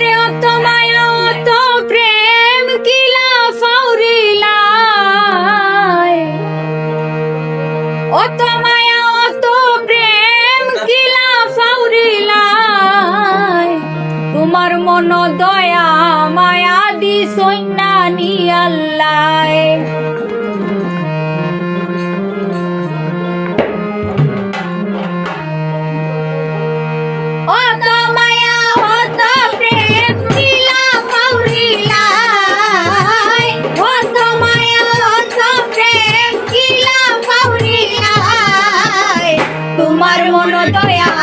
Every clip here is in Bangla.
আরে অত মায়া অত প্রেম, কিলা ফাউরিলাই অত মায়া অত প্রেম, কিলা ফাউরিলাই তোমার মন দয়া, মায়া দি সৈন্যা নি আল্লাহ।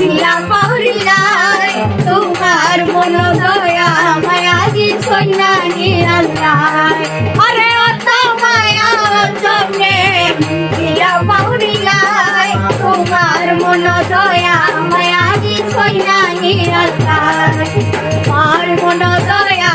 লীলা পাউরিলাই তোমার মন দয়া মায়া দি সন্ন্যানি আল্লাহ আরে অত মায়া প্রেম লীলা পাউরিলাই তোমার মন দয়া মায়া সন্ন্যানি আল্লাহ তোমার মন দয়া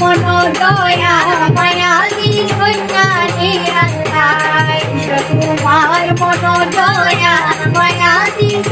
কোনো দয়া মায়া দিস কন্যানি আল্লাহ তোমার কোনো দয়া মায়া দিস